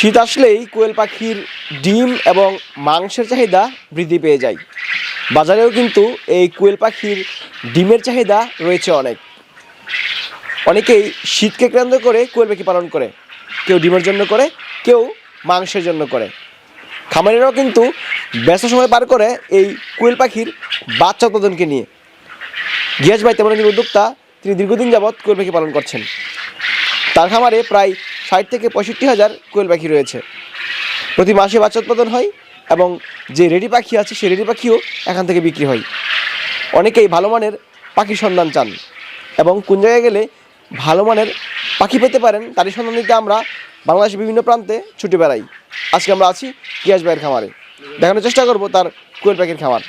শীত আসলেই কোয়েল পাখির ডিম এবং মাংসের চাহিদা বৃদ্ধি পেয়ে যায়। বাজারেও কিন্তু এই কোয়েল পাখির ডিমের চাহিদা রয়েছে অনেক। অনেকেই শীতকে কেন্দ্র করে কোয়েল পাখি পালন করে। কেউ ডিমের জন্য করে, কেউ মাংসের জন্য করে। খামারিরাও কিন্তু ব্যস্ত সময় পার করে এই কোয়েল পাখির বাচ্চা উৎপাদনকে নিয়ে। গিয়াস ভাই তেমন একজন উদ্যোক্তা, তিনি দীর্ঘদিন যাবৎ কোয়েল পাখি পালন করছেন। তার খামারে প্রায় ষাট থেকে পঁয়ষট্টি হাজার কোয়েল পাখি রয়েছে। প্রতি মাসে বাচ্চা উৎপাদন হয় এবং যে রেডি পাখি আছে, সেই রেডি পাখিও এখান থেকে বিক্রি হয়। অনেকেই ভালো মানের পাখির সন্ধান চান এবং কোন জায়গায় গেলে ভালো মানের পাখি পেতে পারেন, তারই সন্ধান দিতে আমরা বাংলাদেশের বিভিন্ন প্রান্তে ছুটে বেড়াই। আজকে আমরা আছি গিয়াস ভাইয়ের খামারে। দেখানোর চেষ্টা করব তার কোয়েল পাখির খামার।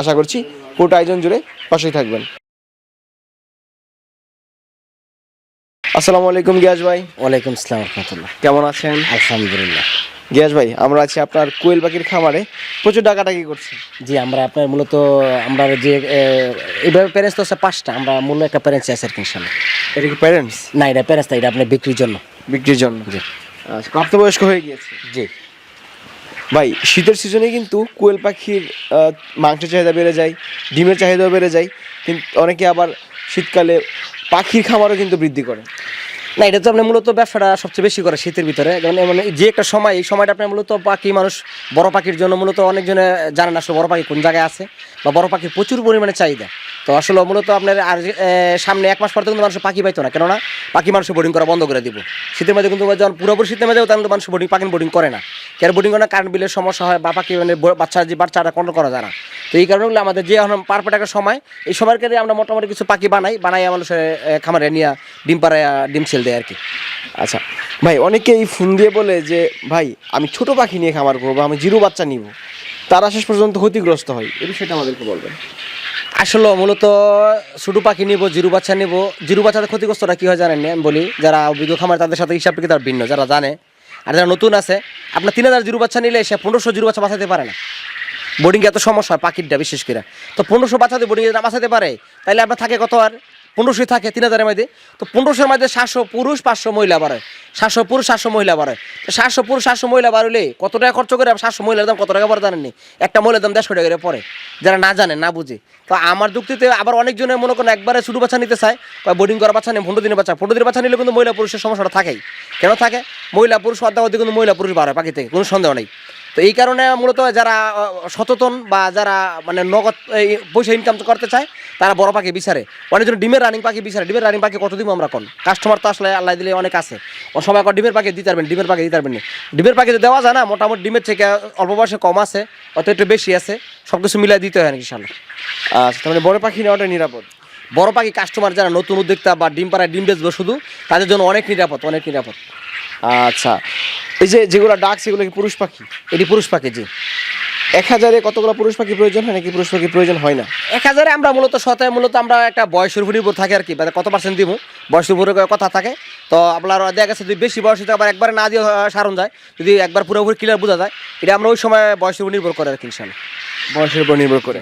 আশা করছি পুরোটা আয়োজন জুড়ে পাশেই থাকবেন। আসসালামু আলাইকুম গিয়াস ভাই। ওয়ালাইকুম আসসালাম রহমতুল্লাহ। কেমন আছেন? আলহামদুলিল্লাহ। গিয়াস ভাই আমরা আছি আপনার কোয়েল পাখির খামারে। প্রচুর ডাকাটাকি করছি। জি আমরা আপনার মূলত আমরা যে এইভাবে প্যারেন্টস তো হচ্ছে পাঁচটা আমরা মূল একটা প্যারেন্টস আছে আর কি ইনশাল্লাহ এটা কি প্যারেন্টস না এটা প্যারেন্টস এটা আপনার বিক্রির জন্য। বিক্রির জন্য। জি। আচ্ছা প্রাপ্তবয়স্ক হয়ে গিয়েছে। জি। ভাই শীতের সিজনে কিন্তু কোয়েল পাখির মাংসের চাহিদা বেড়ে যায় ডিমের চাহিদাও বেড়ে যায় কিন্তু অনেকে আবার শীতকালে পাখির খামারও কিন্তু বৃদ্ধি করে। না, এটা তো আপনি মূলত ব্যবসাটা সবচেয়ে বেশি করে শীতের ভিতরে। যেমন মানে যে একটা সময়, এই সময়টা আপনি মূলত পাখি মানুষ, বড় পাখির জন্য মূলত অনেকজনে জানেন আসলে বড় পাখি কোন জায়গায় আছে বা বড় পাখির প্রচুর পরিমাণে চাহিদা। তো আসলে মূলত আপনার আর সামনে এক মাস পর কিন্তু মানুষ পাখি পাইতো না কেননা পাখি মানুষ বোর্ডিং করা বন্ধ করে দিব। শীতের মধ্যে কিন্তু যখন পুরোপুরি শীতের মধ্যে তখন কিন্তু মানুষ বোর্ডিং পাখি বোর্ডিং করে না। কেন বোর্ডিং করে না? কারেন্ট বিলের সমস্যা হয় বা পাখি মানে বাচ্চা যে বাচ্চাটা কন্ট্রোল করা যায় না। তো এই কারণে আমাদের যে এখন পারফেক্ট একটা সময় এই সময়ের ক্ষেত্রে আমরা মোটামুটি কিছু পাখি বানাই বানাই মানুষের এ, খামারে নিয়ে ডিম পাড়ায় ডিম সেল দেয় আর কি। আচ্ছা ভাই অনেকেই ফোন দিয়ে বলে যে ভাই আমি ছোট পাখি নিয়ে খামার করব আমি জিরো বাচ্চা নিব। তারা শেষ পর্যন্ত ক্ষতিগ্রস্ত হয়। এই বিষয়টা আমাদেরকে বলবেন। আসলে মূলত ছোটো পাখি নিব, জিরু বাচ্চা নিব। জিরু বাচ্চাদের ক্ষতিগ্রস্তরা কী হয় জানেন আমি বলি, যারা অভিজ্ঞ খামার তাদের সাথে হিসাব থেকে তার ভিন্ন, যারা জানে। আর যারা নতুন আছে, আপনার তিন হাজার জিরু বাচ্চা নিলে সে পনেরোশো জিরু বাচ্চা বাঁচাতে পারে না। বোর্ডিংয়ে এত সমস্যা পাখিটা বিশেষ করে। তো পনেরোশো বাচ্চাতে বোর্ডিংয়ে না বাঁচাতে পারে? তাহলে আপনার থাকে কত আর? পনেরোশোই থাকে, তিন হাজারের মধ্যে। তো পনেরোশোর মধ্যে সাতশো পুরুষ, পাঁচশো মহিলা বাড়ে। সাতশো পুরুষ, সাতশো মহিলা বাড়ে। তো সাতশো পুরুষ, সাতশো মহিলা বাড়লে কত টাকা খরচ করে সাতশো মহিলার দাম কত টাকা পরে জানেননি? একটা মহিলার দাম দেড়শো টাকা করে পড়ে, যারা না জানে, না বুঝে। তো আমার যুক্তিতে আবার অনেকজনে মনে করেন একবারে ছোটো বাচ্চা নিতে চায় বোর্ডিং করা বাচ্চা নেই, পনেরো দিনের বাচ্চা। পনেরো দিনের বাচ্চা নিলে কিন্তু মহিলা পুরুষের সমস্যাটা থাকেই। কেন থাকে? মহিলা পুরুষ অর্ধাবধি কিন্তু মহিলা পুরুষ বাড়ে পাখি থেকে কোনো সন্দেহ নেই। তো এই কারণে মূলত যারা সচেতন বা যারা মানে নগদ পয়সা ইনকাম করতে চায়, তারা বড় পাখি বিচারে। অনেকজন ডিমের রানিং পাখি বিচারে। ডিমের রানিং পাখি কত দিব আমরা কোন? কাস্টমার তো আসলে আল্লাহ দিলে অনেক আছে। ও সবাই কর ডিমের পাখি দিতে পারবেন, ডিমের পাখি দিতে পারবেন ডিমের পাখি তো দেওয়া যায় না, মোটামুটি ডিমের থেকে অল্প বয়সে কম আছে, অত একটু বেশি আছে। সব কিছু মিলাই দিতে হয় নাকি সামনে আচ্ছা তার মানে বড় পাখি নেওয়াটা নিরাপদ। বড় পাখি কাস্টমার যারা নতুন উদ্যোক্তা বা ডিম পাড়ায় ডিম বেচবো শুধু, তাদের জন্য অনেক নিরাপদ অনেক নিরাপদ। আচ্ছা এই যে যেগুলো ডাক, সেগুলো কি পুরুষ পাখি? এটি পুরুষ পাখি, জি। এক হাজারে কতগুলো পুরুষ পাখি প্রয়োজন হয় নাকি পুরুষ পাখি প্রয়োজন হয় না? এক হাজারে আমরা মূলত শতায় মূলত আমরা একটা বয়সের উপর নির্ভর থাকে আর কি মানে কত পার্সেন্ট দিব? বয়সের উপরে কথা থাকে। তো আপনার দেখা গেছে যদি বেশি বয়স হতে আবার একবারে না দিয়ে সারণ যায়, যদি একবার পুরোপুরি ক্লিয়ার বোঝা যায়, এটা আমরা ওই সময় বয়সের উপর নির্ভর করে আর কি ইনশাল্লাহ বয়সের উপর নির্ভর করে।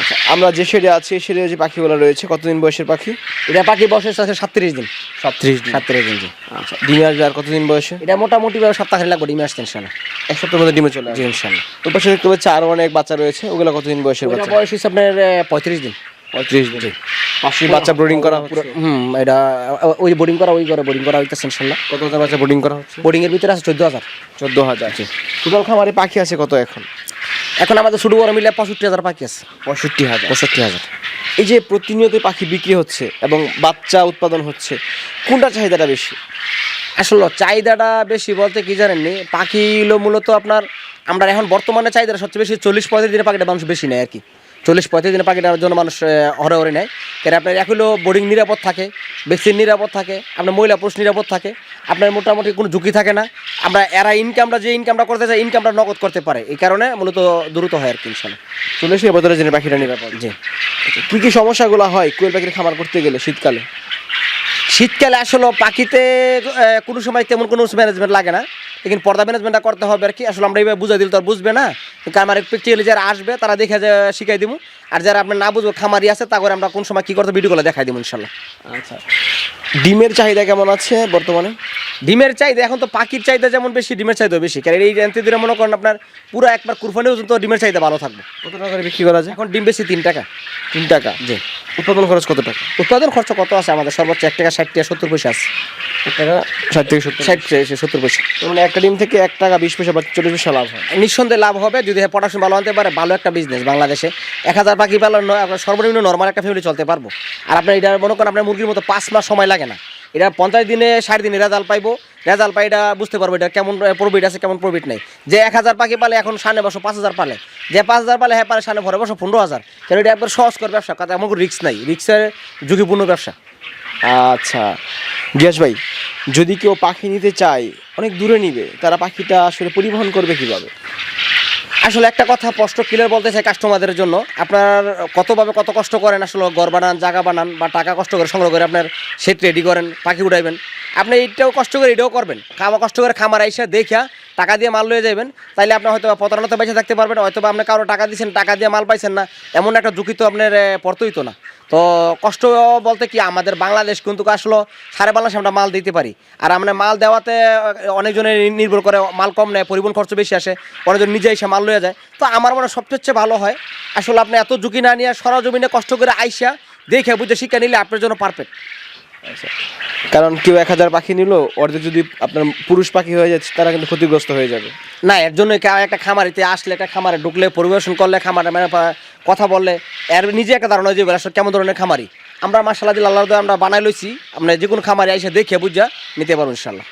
আচ্ছা আমরা যে শেডে আছি শেডে যে পাখিগুলো রয়েছে কতদিন বয়সের পাখি? এটা পাখি বয়সের আছে সাতত্রিশ দিন। সাতত্রিশ দিন। সাতত্রিশ দিন জি। আচ্ছা ডিমে আসবে আর কতদিন বয়সে? এটা মোটামুটি ভাবে সপ্তাহ লাগবে ডিমে আসতে ইনশাল্লাহ এক সপ্তাহের মধ্যে ডিমে চলে আসবে ইনশাল্লাহ ওই পাশে দেখতে পাচ্ছি আরও অনেক বাচ্চা রয়েছে ওগুলো কতদিন বয়সের বাচ্চা? বয়স হচ্ছে আপনার পঁয়ত্রিশ দিন। পঁয়ত্রিশ দিন। পাঁচটি বাচ্চা ব্রিডিং করা হুম এটা ওই বোর্ডিং করা ওই করে বোর্ডিং করা হইতেছে ইনশাল্লাহ কত হাজার বাচ্চা ব্রিডিং করা হচ্ছে? বোর্ডিংয়ের ভিতরে আছে চোদ্দ হাজার। চোদ্দ হাজার। টোটাল খামারে পাখি আছে কত এখন? এখন আমাদের শুরু বড় মিলে পঁয়ষট্টি হাজার পাখি আছে। পঁয়ষট্টি হাজার। পঁয়ষট্টি হাজার। এই যে প্রতিনিয়ত পাখি বিক্রি হচ্ছে এবং বাচ্চা উৎপাদন হচ্ছে কোনটা চাহিদাটা বেশি? আসলে চাহিদাটা বেশি বলতে কি জানেননি পাখি হলো মূলত আপনার আমরা এখন বর্তমানে চাহিদাটা সবচেয়ে বেশি চল্লিশ পঁয়ত্রিশ দিনের পাখিটা মানুষ বেশি নেয় আর কি। চল্লিশ পঁয়ত্রিশ দিনের পাখিটার জন্য মানুষ হরে হরে নেয়। কারণ আপনার এক হলো বোর্ডিং নিরাপদ থাকে ভ্যাকসিন নিরাপদ থাকে আপনার মহিলা পুরুষ নিরাপদ থাকে। আপনার মোটামুটি কোনো ঝুঁকি থাকে না। আমরা এরা ইনকামটা যে ইনকামটা করতে চাই ইনকামটা নগদ করতে পারে। এই কারণে মূলত দ্রুত হয় আর কি ইনশাল্লাহ। চলে এসে বদলে জেনে পাখিটা নিরাপদ। জি। কী কী সমস্যাগুলো হয়? কুয়েল পাখির খামার করতে গেলে শীতকালে? শীতকালে আসলে পাখিতে কোনো সময় তেমন কোনো ম্যানেজমেন্ট লাগে না। লেকিন পর্দা ম্যানেজমেন্টটা করতে হবে আর কি। আসলে আমরা এইভাবে বুঝাই দিল তো আর বুঝবে না। কিন্তু আমার প্র্যাকটিক্যালি যারা আসবে তারা দেখে যে শিখাই দিব আর যারা আপনার না বুঝব খামারি আছে তা করে আমরা কোন সময় কী করতে ভিডিওগুলো দেখাই দিব ইনশাল্লাহ। আচ্ছা। ডিমের চাহিদা কেমন আছে বর্তমানে? ডিমের চাহিদা এখন তো পাখির চাহিদা যেমন বেশি ডিমের চাহিদা বেশি। কারণ এই জানতে দিলে মনে করেন আপনার পুরো একবার কুরবানি পর্যন্ত ডিমের চাহিদা ভালো থাকবে। কত টাকা করে বিক্রি করা যায়? এখন ডিম বেশি তিন টাকা। তিন টাকা? জি। উৎপাদন খরচ কত টাকা? উৎপাদন খরচ কত আছে? আমাদের সর্বোচ্চ এক টাকা ষাট টাকা সত্তর পয়সা আছে। এক টাকা ষাট থেকে সত্তর ষাট সত্তর পয়সা। মানে একটা ডিম থেকে এক টাকা বিশ পয়সা বা চল্লিশ পয়সা লাভ হয়। নিঃসন্দেহে লাভ হবে যদি প্রোডাকশন ভালো আনতে পারে ভালো একটা বিজনেস বাংলাদেশে। এক হাজার পাখি পালন নয় আপনার সর্বনিম্ন নর্মাল একটা ফ্যামিলি চলতে পারব। আর আপনার এটা মনে করেন আপনার মুরগির মতো পাঁচ মাস সময় লাগে না। এটা পঞ্চাশ দিনে ষাট দিনে রেজাল্ট পাইবো। রেজাল্ট পাই এটা বুঝতে পারব এটা কেমন প্রফিট আছে, কেমন প্রফিট নেই। যে এক হাজার পাখি পালে এখন সামনে বসো পাঁচ হাজার পালে। যে পাঁচ হাজার পালে হ্যাঁ পালে সামনে ভরে বসো পনেরো হাজার। কেন এটা একবার সহজ করে ব্যবসা কারণ এমন রিক্স নাই। রিক্সের ঝুঁকিপূর্ণ ব্যবসা। আচ্ছা গিয়াস ভাই, যদি কেউ পাখি নিতে চায়, অনেক দূরে নিবে, তারা পাখিটা আসলে পরিবহন করবে কীভাবে? আসলে একটা কথা স্পষ্ট ক্লিয়ার বলতে চাই কাস্টমারদের জন্য। আপনার কতভাবে কত কষ্ট করেন আসলে ঘর বানান, জায়গা বানান বা টাকা কষ্ট করে সংগ্রহ করে আপনার সেট রেডি করেন, পাখি উঠাইবেন। আপনি এইটাও কষ্ট করে এটাও করবেন। খাওয়া কষ্ট করে খামার আইসা দেখা টাকা দিয়ে মাল লয়ে যাবেন তাইলে আপনি হয়তো প্রতারণাতে বেঁচে থাকতে পারবেন হয়তো আপনি কারও টাকা দিয়েছেন টাকা দিয়ে মাল পাইছেন না, এমন একটা ঝুঁকি তো আপনার পড়তেই তো না। তো কষ্ট বলতে কি, আমাদের বাংলাদেশ কিন্তু আসলে সাড়ে বাংলাদেশে আমরা মাল দিতে পারি। আর আমরা মাল দেওয়াতে অনেকজনের নির্ভর করে মাল কম নেয়, পরিবহন খরচ বেশি আসে, অনেকজন নিজে এসে মাল লয়ে যায়। তো আমার মনে সবচেয়ে ভালো হয়, আসলে আপনি এত ঝুঁকি না নিয়ে সরজমিনে কষ্ট করে আইসা, দেখে বুঝে শিক্ষা নিলে আপনার জন্য পারফেক্ট কারণ কেউ এক হাজার পাখি নিল অর্ধেক যদি আপনার পুরুষ পাখি হয়ে যাচ্ছে তারা কিন্তু ক্ষতিগ্রস্ত হয়ে যাবে। না এর জন্য একটা খামারিতে আসলে একটা খামারে ঢুকলে পরিবেশন করলে খামারে মানে কথা বললে এর নিজে একটা ধারণা যে আসলে কেমন ধরনের খামারি? আমরা মাসাল্লাহ দিল আল্লাহ আমরা বানাই লইছি আমরা যে কোনো খামারে এসে দেখে বুঝা নিতে পারব ইনশাল্লাহ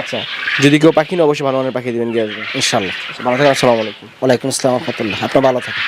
আচ্ছা যদি কেউ পাখি নিয়ে অবশ্যই ভালো মানের পাখি দেবেন গিয়াস ভাই ইনশাল্লাহ ভালো থাকেন আসসালামু আলাইকুম। ওয়ালাইকুম আসসালাম রহমতুল্লাহ। আপনার ভালো থাকেন।